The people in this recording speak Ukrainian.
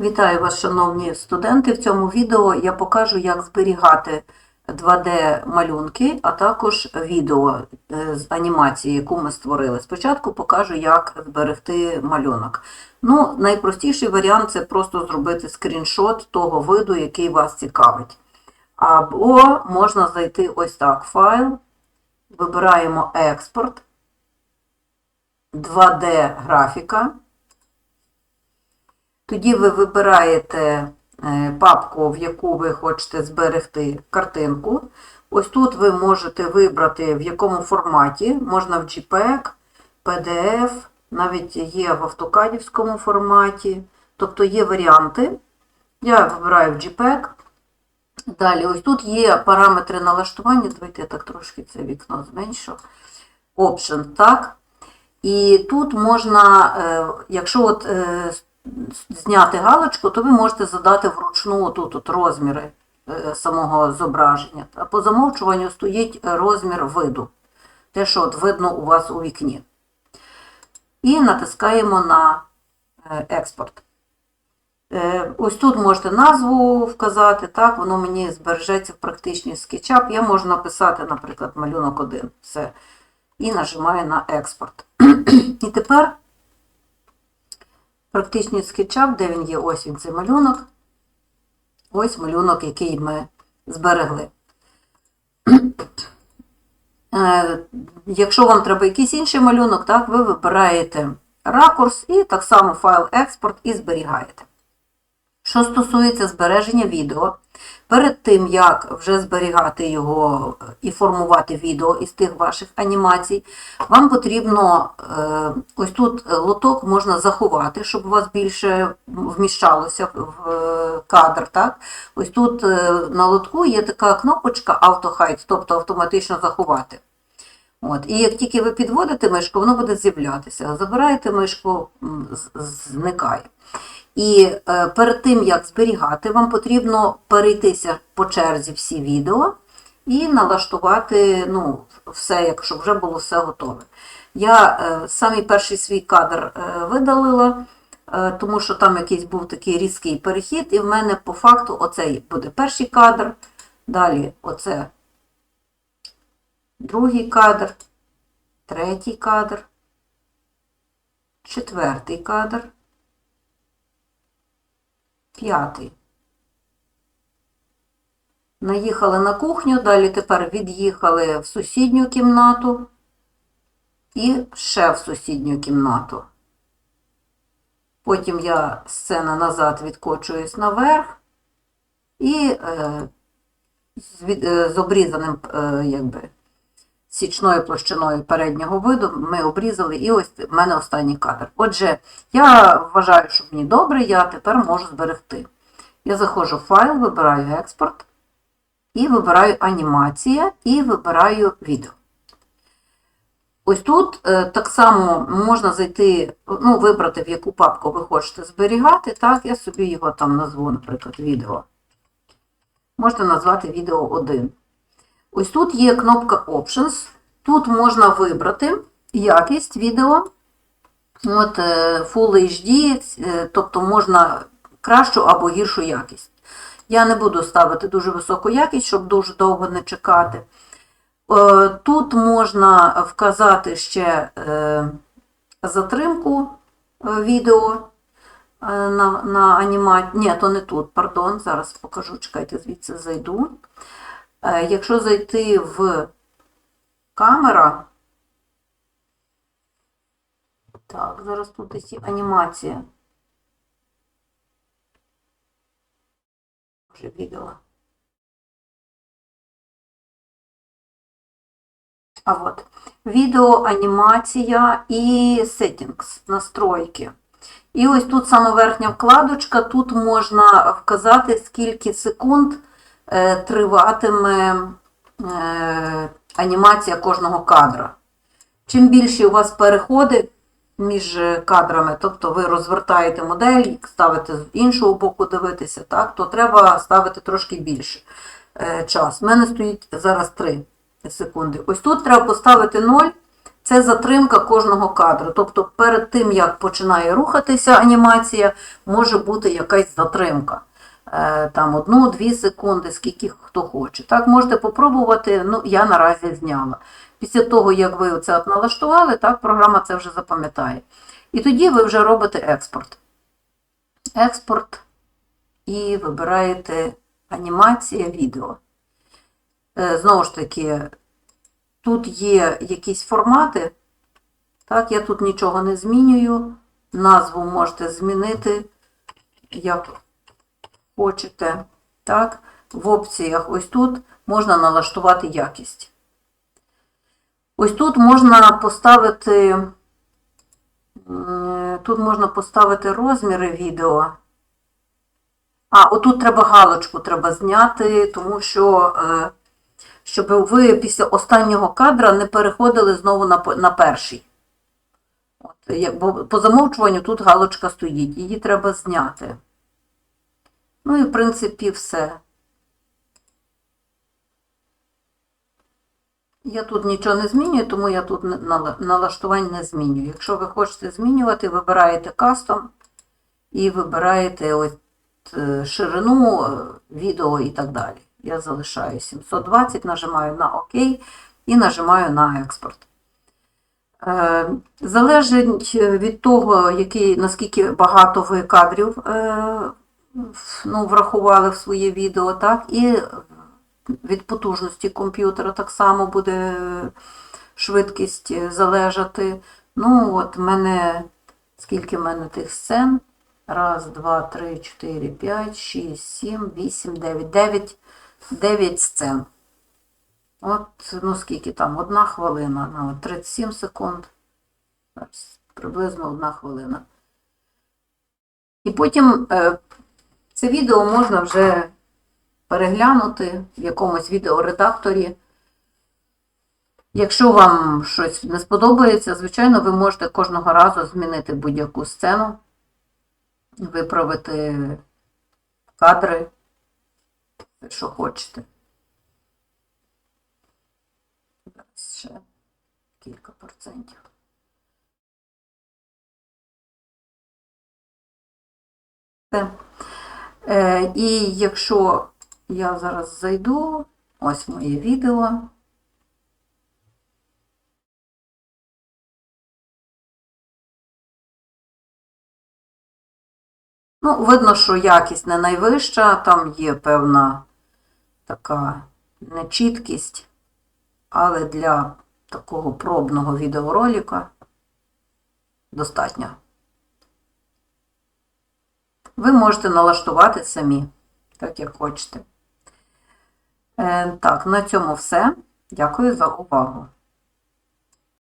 Вітаю вас, шановні студенти. В цьому відео я покажу, як зберігати 2D-малюнки, а також відео е, з анімації, яку ми створили. Спочатку покажу, як зберегти малюнок. Ну, найпростіший варіант це просто зробити скріншот того виду, який вас цікавить. Або можна зайти ось так: файл, вибираємо експорт, 2D графіка. Тоді ви вибираєте е, папку, в яку ви хочете зберегти картинку. Ось тут ви можете вибрати, в якому форматі. Можна в JPEG, PDF, навіть є в автокадівському форматі. Тобто є варіанти. Я вибираю в JPEG. Далі, ось тут є параметри налаштування. Давайте я так трошки це вікно зменшу. Option, так. І тут можна, е, якщо от е, зняти галочку, то ви можете задати вручну тут от розміри е, самого зображення. А по замовчуванню стоїть розмір виду. Те, що от видно у вас у вікні. І натискаємо на е, експорт. Е, Ось тут можете назву вказати, так, воно мені збережеться в практичній SketchUp. Я можу написати, наприклад, малюнок 1. Все. І нажимаю на експорт. І тепер практичний SketchUp, де він є, ось він цей малюнок. Ось малюнок, який ми зберегли. Е, Якщо вам треба якийсь інший малюнок, так, ви вибираєте ракурс і так само файл експорт і зберігаєте. Що стосується збереження відео, перед тим, як вже зберігати його і формувати відео із тих ваших анімацій, вам потрібно е, ось тут лоток можна заховати, щоб у вас більше вміщалося в кадр. Так? Ось тут е, на лотку є така кнопочка Auto Hide, тобто автоматично заховати. От. І як тільки ви підводите мишку, воно буде з'являтися. Забираєте мишку, зникає. І е, перед тим, як зберігати, вам потрібно перейтися по черзі всі відео і налаштувати ну, все, якщо вже було все готове. Я е, самий перший свій кадр е, видалила, тому що там якийсь був такий різкий перехід, і в мене по факту оцей буде перший кадр, далі оце другий кадр, третій кадр, четвертий кадр. П'ятий. Наїхали на кухню, далі тепер від'їхали в сусідню кімнату і ще в сусідню кімнату. Потім я сцена назад відкочуюсь наверх і е, з, від, е, з обрізаним е, якби, січною площиною переднього виду ми обрізали, і ось в мене останній кадр. Отже, я вважаю, що мені добре, я тепер можу зберегти. Я заходжу в файл, вибираю експорт, і вибираю анімація, і вибираю відео. Ось тут е, так само можна зайти, ну, вибрати, в яку папку ви хочете зберігати. Так, я собі його там назву, наприклад, відео. Можете назвати відео 1. Ось тут є кнопка Options. Тут можна вибрати якість відео. От, е, Full HD, е, тобто можна кращу або гіршу якість. Я не буду ставити дуже високу якість, щоб дуже довго не чекати. Е, Тут можна вказати ще затримку відео на, на анімацію. Ні, то не тут, пардон, зараз покажу, чекайте, звідси зайду. Е, Якщо зайти в камера, так, зараз тут є анімація. Вже відео. А от відео, анімація і settings, настройки. І ось тут саме верхня вкладочка, тут можна вказати, скільки секунд триватиме е, анімація кожного кадра. Чим більші у вас переходи між кадрами, тобто ви розвертаєте модель, ставите з іншого боку дивитися, так, то треба ставити трошки більше е, час. У мене стоїть зараз 3 секунди. Ось тут треба поставити 0. Це затримка кожного кадру. Тобто перед тим, як починає рухатися анімація, може бути якась затримка. Е, Там одну-дві секунди, скільки хто хоче. Так, можете попробувати, ну, я наразі зняла. Після того, як ви це налаштували, так, програма це вже запам'ятає. І тоді ви вже робите експорт. Експорт і вибираєте анімація відео. Е, Знову ж таки, тут є якісь формати. Так, я тут нічого не змінюю. Назву можете змінити, як хочете. Так, в опціях ось тут можна налаштувати якість. Ось тут можна поставити, тут можна поставити розміри відео. А, отут треба галочку треба зняти, тому що, е, щоб ви після останнього кадра не переходили знову на, на перший. От, бо по замовчуванню тут галочка стоїть, її треба зняти. Ну і в принципі все. Я тут нічого не змінюю, тому я тут налаштувань не змінюю. Якщо ви хочете змінювати, вибираєте кастом і вибираєте ось е, ширину е, відео і так далі. Я залишаю 720, нажимаю на ОК і нажимаю на експорт. Е, Залежить від того, який, наскільки багато ви кадрів ну, врахували в своє відео, так, і від потужності комп'ютера так само буде швидкість е, залежати. Ну, от в мене, скільки в мене тих сцен? Раз, два, три, чотири, п'ять, шість, сім, вісім, дев'ять, дев'ять, дев'ять сцен. От, ну скільки там, одна хвилина, ну, 37 секунд. Приблизно одна хвилина. І потім е, це відео можна вже переглянути в якомусь відеоредакторі. Якщо вам щось не сподобається, звичайно, ви можете кожного разу змінити будь-яку сцену, виправити кадри, що хочете. Зараз ще кілька процентів. Все. Е, і якщо я зараз зайду, ось моє відео. Ну, видно, що якість не найвища, там є певна така нечіткість, але для такого пробного відеоролика достатньо. Ви можете налаштувати самі, так як хочете. Е, Так, на цьому все. Дякую за увагу.